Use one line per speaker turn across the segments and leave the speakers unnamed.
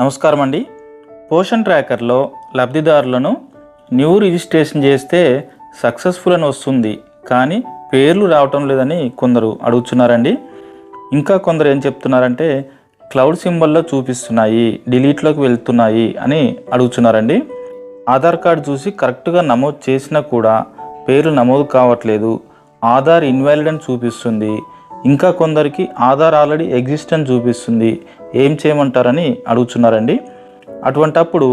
నమస్కారం అండి పోషన్ ట్రాకర్లో లబ్ధిదారులను న్యూ రిజిస్ట్రేషన్ చేస్తే సక్సెస్ఫుల్ అని వస్తుంది కానీ పేర్లు రావటం లేదని కొందరు అడుగుతున్నారండి. ఇంకా కొందరు ఏం చెప్తున్నారంటే క్లౌడ్ సింబల్లో చూపిస్తున్నాయి డిలీట్లోకి వెళ్తున్నాయి అని అడుగుతున్నారండి. ఆధార్ కార్డు చూసి కరెక్ట్గా నమోదు చేసినా కూడా పేర్లు నమోదు కావట్లేదు ఆధార్ ఇన్వాలిడ్ అని చూపిస్తుంది ఇంకా కొందరికి ఆధార్ ఆల్రెడీ ఎగ్జిస్టెన్స్ చూపిస్తుంది. ఏం చేయమంటారని అడుగుతున్నారండి. అటువంటప్పుడు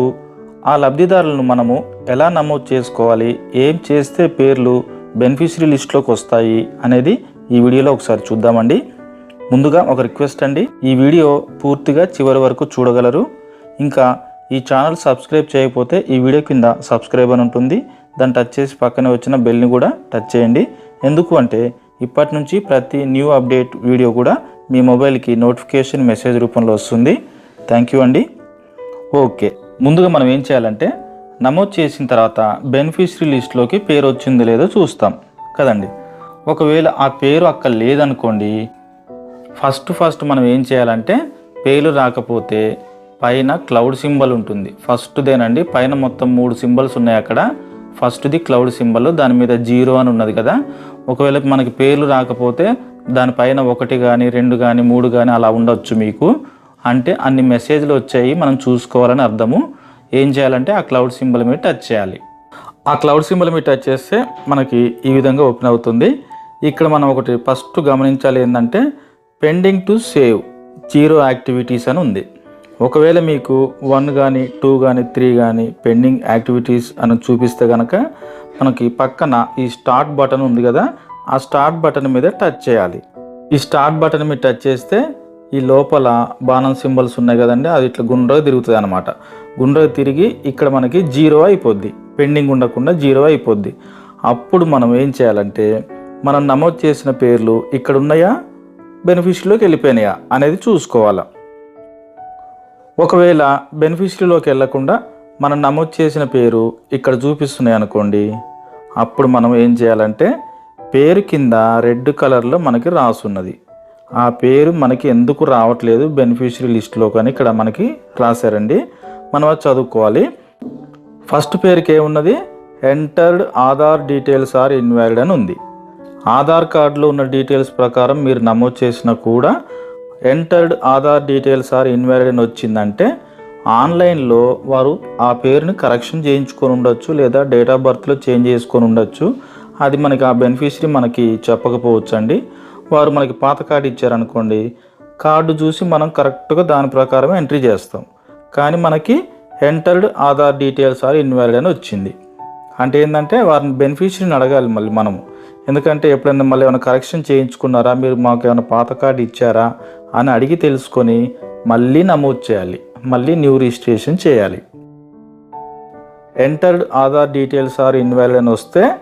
ఆ లబ్ధిదారులను మనము ఎలా నమోదు చేసుకోవాలి? ఏం చేస్తే పేర్లు బెనిఫిషరీ లిస్ట్లోకి వస్తాయి అనేది ఈ వీడియోలో ఒకసారి చూద్దామండి. ముందుగా ఒక రిక్వెస్ట్ అండి. ఈ వీడియో పూర్తిగా చివరి వరకు చూడగలరు. ఇంకా ఈ ఛానల్ సబ్స్క్రైబ్ చేయకపోతే ఈ వీడియో కింద సబ్స్క్రైబ్ అని ఉంటుంది. దాన్ని టచ్ చేసి పక్కనే వచ్చిన బెల్ని కూడా టచ్ చేయండి. ఎందుకు అంటే ఇప్పటి నుంచి ప్రతి న్యూ అప్డేట్ వీడియో కూడా మీ మొబైల్కి నోటిఫికేషన్ మెసేజ్ రూపంలో వస్తుంది. థ్యాంక్ యూ అండి. ఓకే ముందుగా మనం ఏం చేయాలంటే నమోదు చేసిన తర్వాత బెనిఫిషరీ లిస్ట్లోకి పేరు వచ్చిందో లేదో చూస్తాం. కదండి? ఒకవేళ ఆ పేరు అక్కడ లేదనుకోండి ఫస్ట్ ఫస్ట్ మనం ఏం చేయాలంటే పేర్లు రాకపోతే పైన క్లౌడ్ సింబల్ ఉంటుంది. ఫస్ట్దేనండి పైన మొత్తం మూడు సింబల్స్ ఉన్నాయి అక్కడ. ఫస్ట్ది క్లౌడ్ సింబల్ దాని మీద జీరో అని ఉన్నది కదా. ఒకవేళ మనకి పేర్లు రాకపోతే దానిపైన ఒకటి కానీ రెండు కానీ మూడు కానీ అలా ఉండొచ్చు మీకు. అంటే అన్ని మెసేజ్లు వచ్చాయి మనం చూసుకోవాలని అర్థము. ఏం చేయాలంటే ఆ క్లౌడ్ సింబల్ మీద టచ్ చేయాలి. ఆ క్లౌడ్ సింబల్ మీద టచ్ చేస్తే మనకి ఈ విధంగా ఓపెన్ అవుతుంది. ఇక్కడ మనం ఒకటి ఫస్ట్ గమనించాలి ఏంటంటే pending to save zero activities అని ఉంది. ఒకవేళ మీకు వన్ కానీ టూ కానీ త్రీ కానీ పెండింగ్ యాక్టివిటీస్ అని చూపిస్తే కనుక మనకి పక్కన ఈ స్టార్ట్ బటన్ ఉంది కదా ఆ స్టార్ట్ బటన్ మీద టచ్ చేయాలి. ఈ స్టార్ట్ బటన్ మీద టచ్ చేస్తే ఈ లోపల బాణం సింబల్స్ ఉన్నాయి కదండి అది ఇట్లా గుండ్రగా తిరుగుతుంది అనమాట గుండ్రగా తిరిగి ఇక్కడ మనకి జీరో అయిపోద్ది పెండింగ్ ఉండకుండా జీరో అయిపోద్ది. అప్పుడు మనం ఏం చేయాలంటే మనం నమోదు చేసిన పేర్లు ఇక్కడ ఉన్నాయా బెనిఫిషరీలోకి వెళ్ళిపోయినాయా అనేది చూసుకోవాలి. ఒకవేళ బెనిఫిషరీలోకి వెళ్ళకుండా మనం నమోదు చేసిన పేరు ఇక్కడ చూపిస్తున్నాయి అనుకోండి. అప్పుడు మనం ఏం చేయాలంటే పేరు కింద రెడ్ కలర్లో మనకి రాసున్నది. ఆ పేరు మనకి ఎందుకు రావట్లేదు? బెనిఫిషరీ లిస్ట్లో కానీ ఇక్కడ మనకి రాశారండి. మనం అది చదువుకోవాలి. ఫస్ట్ పేరుకి ఏమున్నది? Entered Aadhaar details are invalid అని ఉంది. ఆధార్ కార్డులో ఉన్న డీటెయిల్స్ ప్రకారం మీరు నమోదు చేసినా కూడా entered Aadhaar details are invalid అని వచ్చిందంటే ఆన్లైన్లో వారు ఆ పేరుని కరెక్షన్ చేయించుకొని ఉండొచ్చు లేదా డేట్ ఆఫ్ బర్త్లో చేంజ్ చేసుకొని ఉండొచ్చు. అది మనకి ఆ బెనిఫిషరీ మనకి చెప్పకపోవచ్చు అండి వారు మనకి పాత కార్డు ఇచ్చారనుకోండి కార్డు చూసి మనం కరెక్ట్గా దాని ప్రకారం ఎంట్రీ చేస్తాం. కానీ మనకి entered Aadhaar details are invalid అని వచ్చింది. అంటే ఏంటంటే వారిని బెనిఫిషరీని అడగాలి మళ్ళీ మనము. ఎందుకంటే ఎప్పుడైనా మళ్ళీ ఏమైనా కరెక్షన్ చేయించుకున్నారా మీరు మాకు ఏమైనా పాత కార్డు ఇచ్చారా అని అడిగి తెలుసుకొని మళ్ళీ నమోదు చేయాలి. మళ్ళీ న్యూ రిజిస్ట్రేషన్ చేయాలి. Entered Aadhaar details are invalid అని వస్తే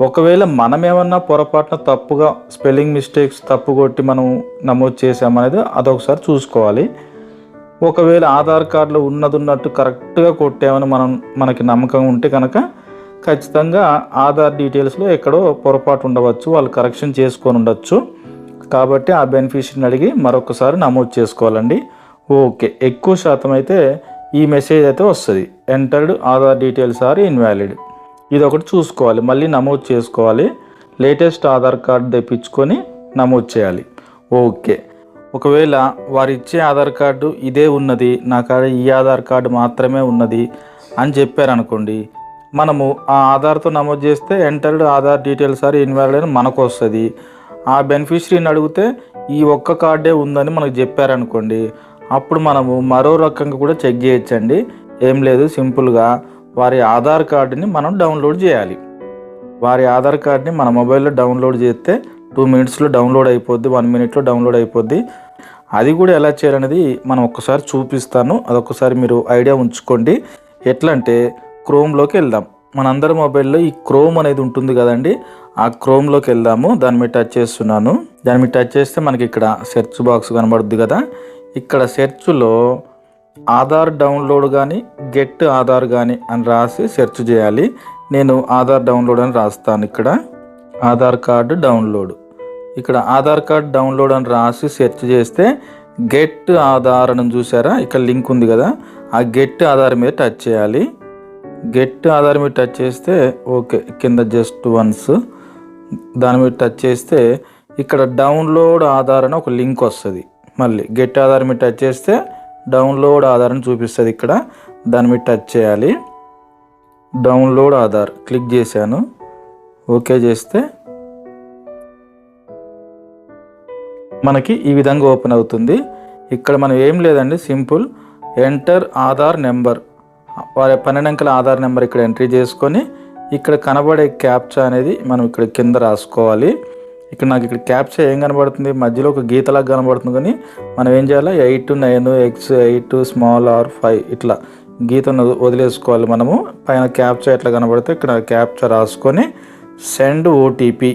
ఒకవేళ మనం ఏమన్నా పొరపాటున తప్పుగా స్పెల్లింగ్ మిస్టేక్స్ తప్పు కొట్టి మనం నమోదు చేసామనేది అదొకసారి చూసుకోవాలి. ఒకవేళ ఆధార్ కార్డులో ఉన్నది ఉన్నట్టు కరెక్ట్గా కొట్టామని మనం మనకి నమ్మకం ఉంటే కనుక ఖచ్చితంగా ఆధార్ డీటెయిల్స్లో ఎక్కడో పొరపాటు ఉండవచ్చు వాళ్ళు కరెక్షన్ చేసుకొని ఉండొచ్చు. కాబట్టి ఆ బెనిఫిషియర్ని అడిగి మరొకసారి నమోదు చేసుకోవాలండి. ఓకే ఎక్కువ శాతం అయితే ఈ మెసేజ్ అయితే వస్తుంది. Entered Aadhaar details are invalid ఇది ఒకటి చూసుకోవాలి మళ్ళీ నమోదు చేసుకోవాలి. లేటెస్ట్ ఆధార్ కార్డు తెప్పించుకొని నమోదు చేయాలి. ఓకే ఒకవేళ వారు ఇచ్చే ఆధార్ కార్డు ఇదే ఉన్నది నా కాడ ఈ ఆధార్ కార్డు మాత్రమే ఉన్నది అని చెప్పారనుకోండి మనము ఆ ఆధార్తో నమోదు చేస్తే entered Aadhaar details are invalid అని మనకు వస్తుంది ఆ బెనిఫిషరీని అడిగితే ఈ ఒక్క కార్డే ఉందని మనకు చెప్పారనుకోండి అప్పుడు మనము మరో రకంగా కూడా చెక్ చేయొచ్చండి. ఏం లేదు సింపుల్గా వారి ఆధార్ కార్డుని మనం డౌన్లోడ్ చేయాలి. వారి ఆధార్ కార్డ్ని మన మొబైల్లో డౌన్లోడ్ చేస్తే టూ మినిట్స్లో డౌన్లోడ్ అయిపోద్ది వన్ మినిట్లో డౌన్లోడ్ అయిపోద్ది. అది కూడా ఎలా చేయాలనేది మనం ఒక్కసారి చూపిస్తాను. అదొకసారి మీరు ఐడియా ఉంచుకోండి. ఎట్లా అంటే క్రోమ్లోకి వెళ్దాం. మనందరి మొబైల్లో ఈ క్రోమ్ అనేది ఉంటుంది కదండి. ఆ క్రోమ్లోకి వెళ్దాము. దాని మీద టచ్ చేస్తున్నాను. దాని మీద టచ్ చేస్తే మనకి ఇక్కడ సెర్చ్ బాక్స్ కనబడుద్ది కదా. ఇక్కడ సెర్చ్లో ఆధార్ డౌన్లోడ్ కానీ గెట్ ఆధార్ కానీ అని రాసి సెర్చ్ చేయాలి. నేను ఆధార్ డౌన్లోడ్ అని రాస్తాను ఇక్కడ. Aadhaar card download. ఇక్కడ ఆధార్ కార్డ్ డౌన్లోడ్ అని రాసి సెర్చ్ చేస్తే గెట్ ఆధార్ అని చూసారా? ఇక్కడ లింక్ ఉంది కదా. ఆ గెట్ ఆధార్ మీద టచ్ చేయాలి. గెట్ ఆధార్ మీద టచ్ చేస్తే ఓకే కింద జస్ట్ వన్స్. దాని మీద టచ్ చేస్తే ఇక్కడ డౌన్లోడ్ ఆధార్ అని ఒక లింక్ వస్తుంది. మళ్ళీ గెట్ ఆధార్ మీద టచ్ చేస్తే డౌన్లోడ్ ఆధార్ అని చూపిస్తుంది ఇక్కడ. దాని మీద టచ్ చేయాలి. డౌన్లోడ్ ఆధార్ క్లిక్ చేశాను. ఓకే చేస్తే మనకి ఈ విధంగా ఓపెన్ అవుతుంది. ఇక్కడ మనం ఏం లేదండి సింపుల్ ఎంటర్ ఆధార్ నెంబర్ వారి పన్నెండు అంకెల ఆధార్ నెంబర్ ఇక్కడ ఎంట్రీ చేసుకొని ఇక్కడ కనబడే క్యాప్చా అనేది మనం ఇక్కడ కింద రాసుకోవాలి. ఇక్కడ నాకు ఇక్కడ క్యాప్చర్ ఏం కనబడుతుంది? మధ్యలో ఒక గీతలాగా కనబడుతుంది కానీ మనం ఏం చేయాలి? Eight nine X eight small R five ఇట్లా గీతను వదిలేసుకోవాలి మనము. పైన క్యాప్చర్ ఎట్లా కనబడితే ఇక్కడ క్యాప్చర్ రాసుకొని సెండ్ ఓటీపీ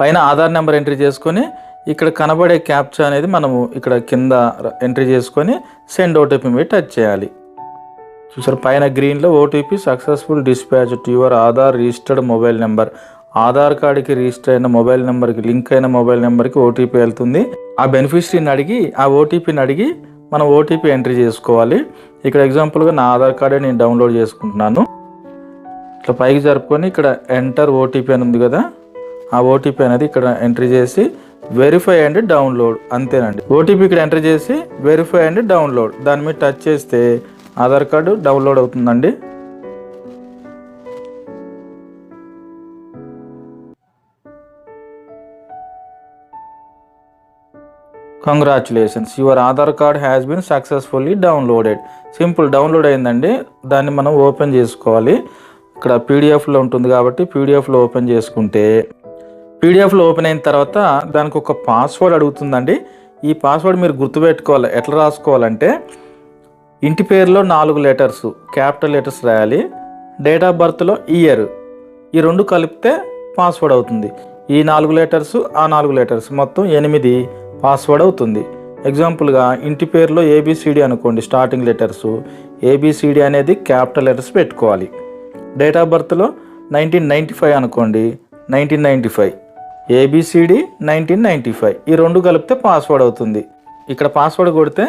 పైన ఆధార్ నెంబర్ ఎంట్రీ చేసుకొని ఇక్కడ కనబడే క్యాప్చా అనేది మనము ఇక్కడ కింద ఎంట్రీ చేసుకొని సెండ్ ఓటీపీ మీద టచ్ చేయాలి. చూసారు? పైన గ్రీన్లో OTP successful dispatch to your Aadhaar registered mobile number Aadhaar కార్డుకి రిజిస్టర్ అయిన మొబైల్ నెంబర్కి లింక్ అయిన మొబైల్ నెంబర్కి ఓటీపీ వెళ్తుంది. ఆ బెనిఫిషరీని అడిగి ఆ ఓటీపీని అడిగి మనం ఓటీపీ ఎంట్రీ చేసుకోవాలి. ఇక్కడ ఎగ్జాంపుల్గా నా ఆధార్ కార్డే నేను డౌన్లోడ్ చేసుకుంటున్నాను. ఇట్లా పైకి జరుపుకొని ఇక్కడ ఎంటర్ ఓటీపీ అని ఉంది కదా ఆ ఓటీపీ అనేది ఇక్కడ ఎంట్రీ చేసి వెరిఫై అండ్ డౌన్లోడ్ అంతేనండి. ఓటీపీ ఇక్కడ ఎంటర్ చేసి వెరిఫై అండ్ డౌన్లోడ్. దాని మీద టచ్ చేస్తే ఆధార్ కార్డు డౌన్లోడ్ అవుతుందండి. Congratulations your Aadhaar card has been successfully downloaded simple download అయిందండి. దాన్ని మనం ఓపెన్ చేసుకోవాలి. ఇక్కడ పీడిఎఫ్లో ఉంటుంది కాబట్టి పీడిఎఫ్లో ఓపెన్ చేసుకుంటే పీడిఎఫ్లో ఓపెన్ అయిన తర్వాత దానికి ఒక పాస్వర్డ్ అడుగుతుందండి. ఈ పాస్వర్డ్ మీరు గుర్తుపెట్టుకోవాలి. ఎట్లా రాసుకోవాలంటే ఇంటి పేరులో నాలుగు లెటర్స్ క్యాపిటల్ లెటర్స్ రాయాలి. డేట్ ఆఫ్ బర్త్లో ఇయర్ ఈ రెండు కలిపితే పాస్వర్డ్ అవుతుంది. ఈ నాలుగు లెటర్స్ ఆ నాలుగు లెటర్స్ మొత్తం ఎనిమిది. పాస్వర్డ్ అవుతుంది. ఎగ్జాంపుల్గా ఇంటి పేరులో ఏబిసిడి అనుకోండి starting letters A B C D అనేది క్యాపిటల్ లెటర్స్ పెట్టుకోవాలి. డేట్ ఆఫ్ బర్త్లో నైన్టీన్ నైంటీ ఫైవ్ అనుకోండి nineteen ninety five A B C D nineteen ninety five ఈ రెండు కలిపితే పాస్వర్డ్ అవుతుంది. ఇక్కడ పాస్వర్డ్ కొడితే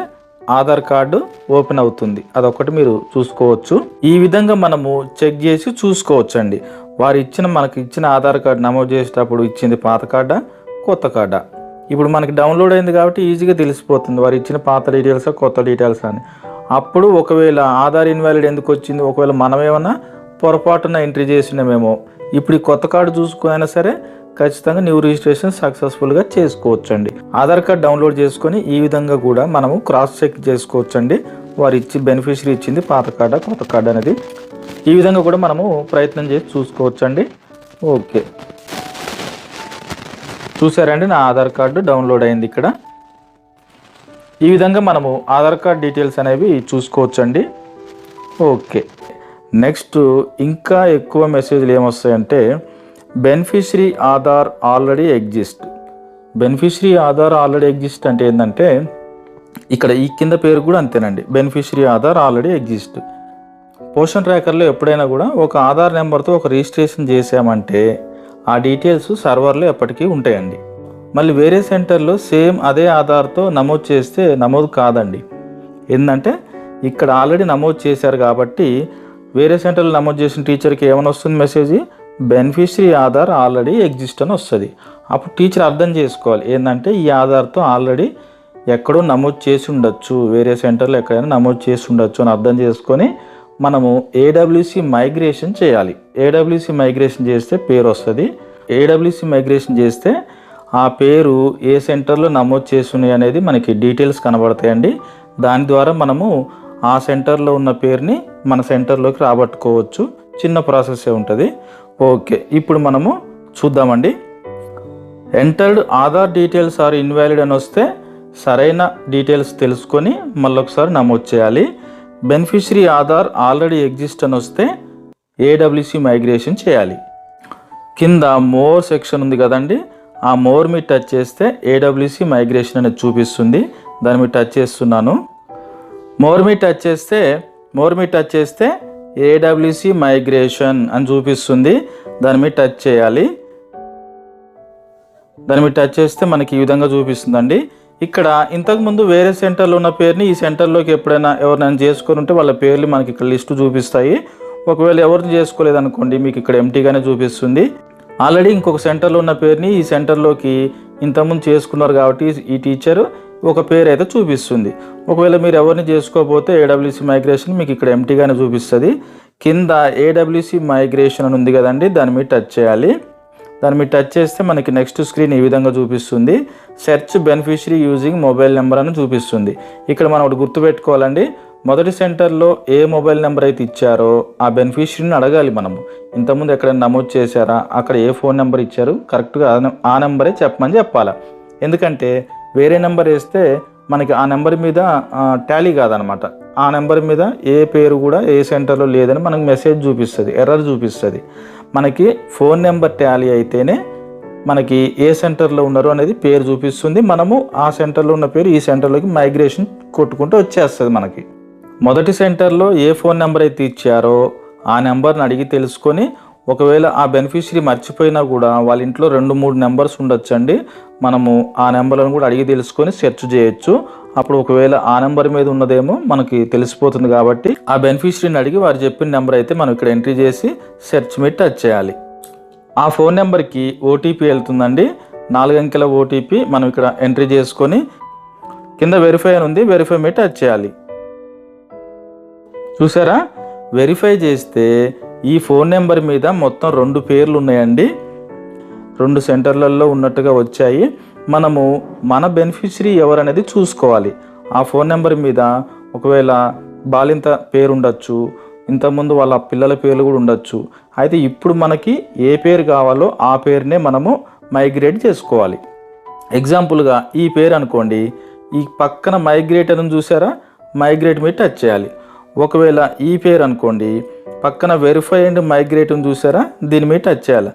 ఆధార్ కార్డు ఓపెన్ అవుతుంది. అదొకటి మీరు చూసుకోవచ్చు. ఈ విధంగా మనము చెక్ చేసి చూసుకోవచ్చు అండి వారు ఇచ్చిన మనకి ఇచ్చిన ఆధార్ కార్డు నమోదు చేసేటప్పుడు ఇచ్చింది పాత కార్డా కొత్త కార్డా? ఇప్పుడు మనకి డౌన్లోడ్ అయింది కాబట్టి ఈజీగా తెలిసిపోతుంది. వారు ఇచ్చిన పాత డీటెయిల్స్ కొత్త డీటెయిల్స్ అని. అప్పుడు ఒకవేళ ఆధార్ ఇన్వాలిడ్ ఎందుకు వచ్చింది? ఒకవేళ మనం ఏమన్నా పొరపాటున ఎంట్రీ చేసినామేమో ఇప్పుడు ఈ కొత్త కార్డు చూసుకునైనా సరే ఖచ్చితంగా న్యూ రిజిస్ట్రేషన్ సక్సెస్ఫుల్గా చేసుకోవచ్చండి. ఆధార్ కార్డ్ డౌన్లోడ్ చేసుకొని ఈ విధంగా కూడా మనము క్రాస్ చెక్ చేసుకోవచ్చండి. వారు ఇచ్చి బెనిఫిషరీ ఇచ్చింది పాత కార్డా కొత్త కార్డు అనేది ఈ విధంగా కూడా మనము ప్రయత్నం చేసి చూసుకోవచ్చండి. ఓకే. చూసారండి నా ఆధార్ కార్డు డౌన్లోడ్ అయింది ఇక్కడ. ఈ విధంగా మనము ఆధార్ కార్డ్ డీటెయిల్స్ అనేవి చూసుకోవచ్చండి. ఓకే. నెక్స్ట్ ఇంకా ఎక్కువ మెసేజ్లు ఏమొస్తాయంటే beneficiary Aadhaar already exist. Beneficiary Aadhaar already exist అంటే ఏంటంటే ఇక్కడ ఈ కింద పేరు కూడా అంతేనండి. Beneficiary Aadhaar already exist. Poshan ట్రాకర్లో ఎప్పుడైనా కూడా ఒక ఆధార్ నెంబర్తో ఒక రిజిస్ట్రేషన్ చేసామంటే ఆ డీటెయిల్స్ సర్వర్లో ఎప్పటికీ ఉంటాయండి. మళ్ళీ వేరే సెంటర్లో సేమ్ అదే ఆధార్తో నమోదు చేస్తే నమోదు కాదండి. ఏంటంటే ఇక్కడ ఆల్రెడీ నమోదు చేశారు కాబట్టి వేరే సెంటర్లో నమోదు చేసిన టీచర్కి ఏమైనా వస్తుంది message? Beneficiary Aadhaar already exist అని వస్తుంది. అప్పుడు టీచర్ అర్థం చేసుకోవాలి. ఏంటంటే ఈ ఆధార్తో ఆల్రెడీ ఎక్కడో నమోదు చేసి ఉండొచ్చు. వేరే సెంటర్లో ఎక్కడైనా నమోదు చేసి ఉండొచ్చు అని అర్థం చేసుకొని మనము ఏడబ్ల్యూసి మైగ్రేషన్ చేయాలి. ఏడబ్ల్యూసి మైగ్రేషన్ చేస్తే పేరు వస్తుంది. ఏడబ్ల్యూసి మైగ్రేషన్ చేస్తే ఆ పేరు ఏ సెంటర్లో నమోదు చేస్తున్నాయి అనేది మనకి డీటెయిల్స్ కనబడతాయండి. దాని ద్వారా మనము ఆ సెంటర్లో ఉన్న పేరుని మన సెంటర్లోకి రాబట్టుకోవచ్చు. చిన్న ప్రాసెసే ఉంటుంది. ఓకే ఇప్పుడు మనము చూద్దామండి. Entered Aadhaar details are invalid అని వస్తే సరైన డీటెయిల్స్ తెలుసుకొని మళ్ళొకసారి నమోదు చేయాలి. బెనిఫిషరీ ఆధార్ ఆల్రెడీ ఎగ్జిస్ట్ అని వస్తే ఏడబ్ల్యూసి మైగ్రేషన్ చేయాలి. కింద మోర్ సెక్షన్ ఉంది కదండి ఆ మోర్ మీద టచ్ చేస్తే ఏడబ్ల్యూసి మైగ్రేషన్ అనేది చూపిస్తుంది. దాని మీద టచ్ చేస్తున్నాను. మోర్ మీద టచ్ చేస్తే మోర్ మీద టచ్ చేస్తే ఏడబ్ల్యూసి మైగ్రేషన్ అని చూపిస్తుంది. దాని మీద టచ్ చేయాలి. దాని మీద టచ్ చేస్తే మనకి ఈ విధంగా చూపిస్తుందండి. ఇక్కడ ఇంతకుముందు వేరే సెంటర్లో ఉన్న పేరుని ఈ సెంటర్లోకి ఎప్పుడైనా ఎవరినైనా చేసుకొని ఉంటే వాళ్ళ పేర్లు మనకి ఇక్కడ లిస్టు చూపిస్తాయి. ఒకవేళ ఎవరిని చేసుకోలేదనుకోండి మీకు ఇక్కడ ఎంటీగానే చూపిస్తుంది. ఆల్రెడీ ఇంకొక సెంటర్లో ఉన్న పేరుని ఈ సెంటర్లోకి ఇంతకుముందు చేసుకున్నారు కాబట్టి ఈ టీచర్ ఒక పేరు అయితే చూపిస్తుంది. ఒకవేళ మీరు ఎవరిని చేసుకోకపోతే ఏడబ్ల్యూసి మైగ్రేషన్ మీకు ఇక్కడ ఎంటీగానే చూపిస్తుంది. కింద ఏడబ్ల్యూసి మైగ్రేషన్ అని ఉంది కదండి దాని మీద టచ్ చేయాలి. దాన్ని మీరు టచ్ చేస్తే మనకి నెక్స్ట్ స్క్రీన్ ఈ విధంగా చూపిస్తుంది. Search beneficiary using mobile number అని చూపిస్తుంది. ఇక్కడ మనం ఒకటి గుర్తుపెట్టుకోవాలండి. మొదటి సెంటర్లో ఏ మొబైల్ నెంబర్ అయితే ఇచ్చారో ఆ బెనిఫిషరీని అడగాలి మనము. ఇంతకుముందు ఎక్కడైనా నమోదు చేశారా? అక్కడ ఏ ఫోన్ నెంబర్ ఇచ్చారు? కరెక్ట్గా ఆ ఆ నెంబరే చెప్పమని చెప్పాలి? ఎందుకంటే వేరే నెంబర్ వేస్తే మనకి ఆ నెంబర్ మీద టాలీ కాదనమాట. ఆ నెంబర్ మీద ఏ పేరు కూడా ఏ సెంటర్లో లేదని మనకు మెసేజ్ చూపిస్తుంది ఎర్రర్ చూపిస్తుంది. మనకి ఫోన్ నెంబర్ ట్యాలీ అయితేనే మనకి ఏ సెంటర్లో ఉన్నారు అనేది పేరు చూపిస్తుంది. మనము ఆ సెంటర్లో ఉన్న పేరు ఈ సెంటర్లోకి మైగ్రేషన్ కొట్టుకుంటూ వచ్చేస్తుంది మనకి. మొదటి సెంటర్లో ఏ ఫోన్ నెంబర్ అయితే ఇచ్చారో ఆ నెంబర్ని అడిగి తెలుసుకొని ఒకవేళ ఆ బెనిఫిషరీ మర్చిపోయినా కూడా వాళ్ళ ఇంట్లో రెండు మూడు నెంబర్స్ ఉండొచ్చండి. మనము ఆ నెంబర్లను కూడా అడిగి తెలుసుకొని సెర్చ్ చేయొచ్చు. అప్పుడు ఒకవేళ ఆ నెంబర్ మీద ఉన్నదేమో మనకి తెలిసిపోతుంది కాబట్టి ఆ బెనిఫిషరీని అడిగి వారు చెప్పిన నెంబర్ అయితే మనం ఇక్కడ ఎంట్రీ చేసి సెర్చ్ మీద టచ్ చేయాలి. ఆ ఫోన్ నెంబర్కి ఓటీపీ వెళ్తుందండి. నాలుగు అంకెల ఓటీపీ మనం ఇక్కడ ఎంట్రీ చేసుకొని కింద వెరిఫై అని ఉంది వెరిఫై మీద టచ్ చేయాలి. చూసారా? వెరిఫై చేస్తే ఈ ఫోన్ నెంబర్ మీద మొత్తం రెండు పేర్లు ఉన్నాయండి. రెండు సెంటర్లలో ఉన్నట్టుగా వచ్చాయి. మనము మన బెనిఫిషరీ ఎవరనేది చూసుకోవాలి. ఆ ఫోన్ నెంబర్ మీద ఒకవేళ బాలింత పేరు ఉండొచ్చు ఇంతకుముందు వాళ్ళ పిల్లల పేర్లు కూడా ఉండొచ్చు. అయితే ఇప్పుడు మనకి ఏ పేరు కావాలో ఆ పేరునే మనము మైగ్రేట్ చేసుకోవాలి. ఎగ్జాంపుల్గా ఈ పేరు అనుకోండి ఈ పక్కన మైగ్రేట్ అని చూసారా? మైగ్రేట్ మీద టచ్ చేయాలి. ఒకవేళ ఈ పేరు అనుకోండి పక్కన వెరిఫై అండ్ మైగ్రేట్ అని చూసారా? దీని మీద టచ్ చేయాలి.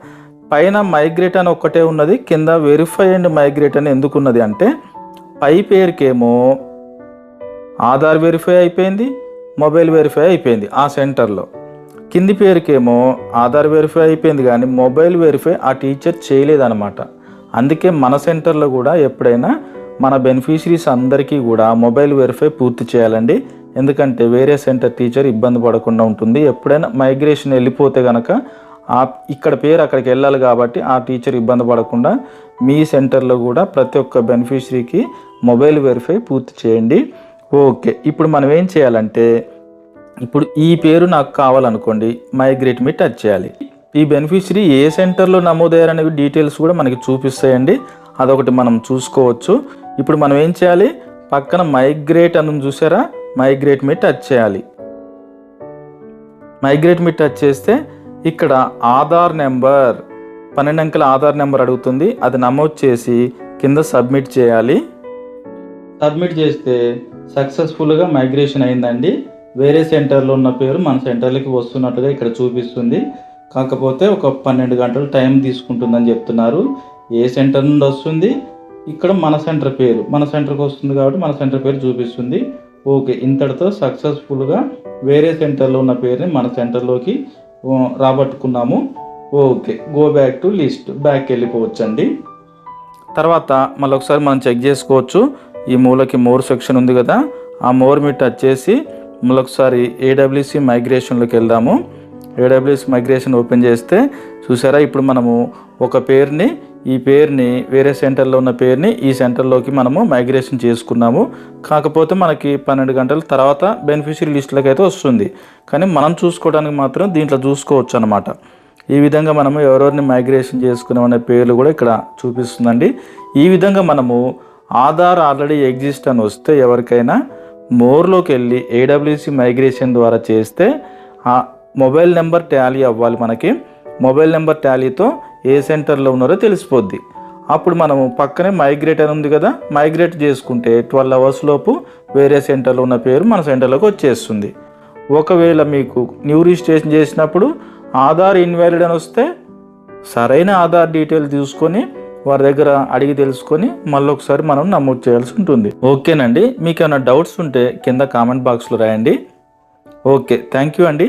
పైన మైగ్రేట్ అని ఒక్కటే ఉన్నది కింద వెరిఫై అండ్ మైగ్రేట్ అని ఎందుకు ఉన్నది అంటే పై పేరుకేమో ఆధార్ వెరిఫై అయిపోయింది మొబైల్ వెరిఫై అయిపోయింది ఆ సెంటర్లో. కింది పేరుకేమో ఆధార్ వెరిఫై అయిపోయింది కానీ మొబైల్ వెరిఫై ఆ టీచర్ చేయలేదన్నమాట. అందుకే మన సెంటర్లో కూడా ఎప్పుడైనా మన బెనిఫిషరీస్ అందరికీ కూడా మొబైల్ వెరిఫై పూర్తి చేయాలండి. ఎందుకంటే వేరే సెంటర్ టీచర్ ఇబ్బంది పడకుండా ఉంటుంది. ఎప్పుడైనా మైగ్రేషన్ వెళ్ళిపోతే కనుక ఆ ఇక్కడ పేరు అక్కడికి వెళ్ళాలి కాబట్టి ఆ టీచర్ ఇబ్బంది పడకుండా మీ సెంటర్లో కూడా ప్రతి ఒక్క బెనిఫిషరీకి మొబైల్ వెరిఫై పూర్తి చేయండి. ఓకే ఇప్పుడు మనం ఏం చేయాలంటే ఇప్పుడు ఈ పేరు నాకు కావాలనుకోండి మైగ్రేట్ మీ టచ్ చేయాలి. ఈ బెనిఫిషరీ ఏ సెంటర్లో నమోదయ్యారనేవి డీటెయిల్స్ కూడా మనకి చూపిస్తాయండి. అదొకటి మనం చూసుకోవచ్చు. ఇప్పుడు మనం ఏం చేయాలి? పక్కన మైగ్రేట్ అని చూసారా? మైగ్రేట్ మీ టచ్ చేయాలి. మైగ్రేట్ మీ టచ్ చేస్తే ఇక్కడ ఆధార్ నెంబర్ పన్నెండు అంకెల ఆధార్ నెంబర్ అడుగుతుంది. అది నమోదు చేసి కింద సబ్మిట్ చేయాలి. సబ్మిట్ చేస్తే సక్సెస్ఫుల్గా మైగ్రేషన్ అయిందండి. వేరే సెంటర్లో ఉన్న పేరు మన సెంటర్లకి వస్తున్నట్టుగా ఇక్కడ చూపిస్తుంది. కాకపోతే ఒక పన్నెండు గంటలు టైం తీసుకుంటుందని చెప్తున్నారు. ఏ సెంటర్ నుండి వస్తుంది? ఇక్కడ మన సెంటర్ పేరు. మన సెంటర్కి వస్తుంది కాబట్టి మన సెంటర్ పేరు చూపిస్తుంది. ఓకే ఇంతటితో సక్సెస్ఫుల్గా వేరే సెంటర్లో ఉన్న పేరుని మన సెంటర్లోకి రాబట్టుకున్నాము. Okay go back to list. Back వెళ్ళిపోవచ్చండి. తర్వాత మళ్ళీ ఒకసారి మనం చెక్ చేసుకోవచ్చు. ఈ మూలకి మోర్ సెక్షన్ ఉంది కదా ఆ మోర్ మీద టచ్ చేసి మళ్ళీ ఒకసారి ఏడబ్ల్యూసి మైగ్రేషన్లోకి వెళ్దాము. ఏడబ్ల్యూసి మైగ్రేషన్ ఓపెన్ చేస్తే చూసారా ఇప్పుడు మనము ఒక పేరుని ఈ పేరుని వేరే సెంటర్లో ఉన్న పేరుని ఈ సెంటర్లోకి మనము మైగ్రేషన్ చేసుకున్నాము. కాకపోతే మనకి పన్నెండు గంటల తర్వాత బెనిఫిషియరీ లిస్టులకు అయితే వస్తుంది. కానీ మనం చూసుకోవడానికి మాత్రం దీంట్లో చూసుకోవచ్చు అనమాట ఈ విధంగా మనము ఎవరెవరిని మైగ్రేషన్ చేసుకున్నామనే పేర్లు కూడా ఇక్కడ చూపిస్తుందండి. ఈ విధంగా మనము ఆధార్ ఆల్రెడీ ఎగ్జిస్ట్ అని వస్తే ఎవరికైనా మోర్లోకి వెళ్ళి ఏడబ్ల్యూసి మైగ్రేషన్ ద్వారా చేస్తే ఆ మొబైల్ నెంబర్ ట్యాలీ అవ్వాలి మనకి. మొబైల్ నెంబర్ ట్యాలీతో ఏ సెంటర్లో ఉన్నారో తెలిసిపోద్ది. అప్పుడు మనము పక్కనే మైగ్రేట్ అని ఉంది కదా మైగ్రేట్ చేసుకుంటే ట్వెల్వ్ అవర్స్ లోపు వేరే సెంటర్లో ఉన్న పేరు మన సెంటర్లోకి వచ్చేస్తుంది. ఒకవేళ మీకు న్యూ రిజిస్ట్రేషన్ చేసినప్పుడు ఆధార్ ఇన్వాలిడ్ అని వస్తే సరైన ఆధార్ డీటెయిల్ తీసుకొని వారి దగ్గర అడిగి తెలుసుకొని మళ్ళీ ఒకసారి మనం నమోదు చేయాల్సి ఉంటుంది. ఓకేనండి మీకు ఏమైనా డౌట్స్ ఉంటే కింద కామెంట్ బాక్స్లో రాయండి. ఓకే థ్యాంక్ యూ అండి.